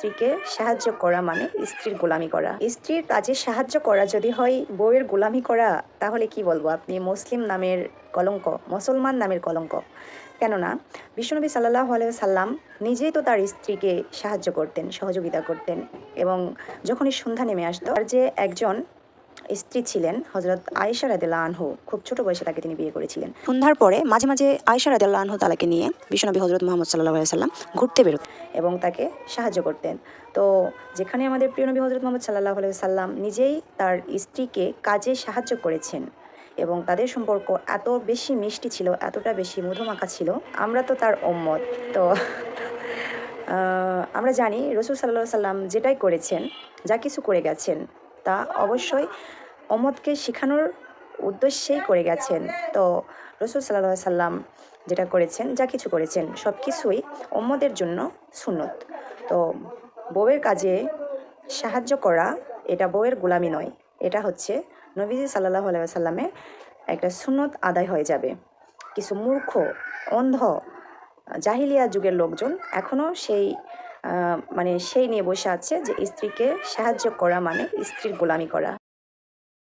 স্ত্রীকে সাহায্য করা মানে স্ত্রীর গোলামি করা। স্ত্রীর কাজে সাহায্য করা যদি হয়, বউয়ের গোলামি করা, তাহলে কি বলব আপনি? মুসলিম নামের কলঙ্ক, মুসলমান নামের কলঙ্ক। কেননা, বিশ্বনবী সাল্লাহ সাল্লাম নিজেই তো তার স্ত্রীকে সাহায্য করতেন, সহযোগিতা করতেন এবং যখনই সন্ধ্যা নেমে আসতো আর যে একজন স্ত্রী ছিলেন হজরত আয়েশা রাদিল্লা আনহু। খুব ছোট বয়সে তাকে তিনি বিয়ে করেছিলেন। সন্ধ্যার পরে মাঝে মাঝে আয়েশা রাদিল্লা আনহু তালাকে নিয়ে বিশ্বনবী হজরত মোহাম্মদ সাল্লাহ সাল্লাম ঘুরতে বেরোত এবং তাকে সাহায্য করতেন। তো যেখানে আমাদের প্রিয় নবী হজরত মোহাম্মদ সাল্লাহ সাল্লাম নিজেই তার স্ত্রীকে কাজে সাহায্য করেছেন এবং তাদের সম্পর্ক এত বেশি মিষ্টি ছিল, এতটা বেশি মধুমাখা ছিল, আমরা তো তার ওম্মত তো আমরা জানি রসুল সাল্লাহ সাল্লাম যেটাই করেছেন, যা কিছু করে গেছেন তা অবশ্যই অমতকে শেখানোর উদ্দেশ্যেই করে গেছেন। তো রসুল সাল্লাহ সাল্লাম যেটা করেছেন, যা কিছু করেছেন সব কিছুই অম্মদের জন্য সুন্নত। তো বউয়ের কাজে সাহায্য করা এটা বউয়ের গোলামি নয়, এটা হচ্ছে নবীজি সাল্লাহ সাল্লামের একটা সুন্নত আদায় হয়ে যাবে। কিছু মূর্খ, অন্ধ জাহিলিয়া যুগের লোকজন এখনও সেই মানে সেই নিয়ে বসে আছে যে স্ত্রীকে সাহায্য করা মানে স্ত্রীর গোলামি করা।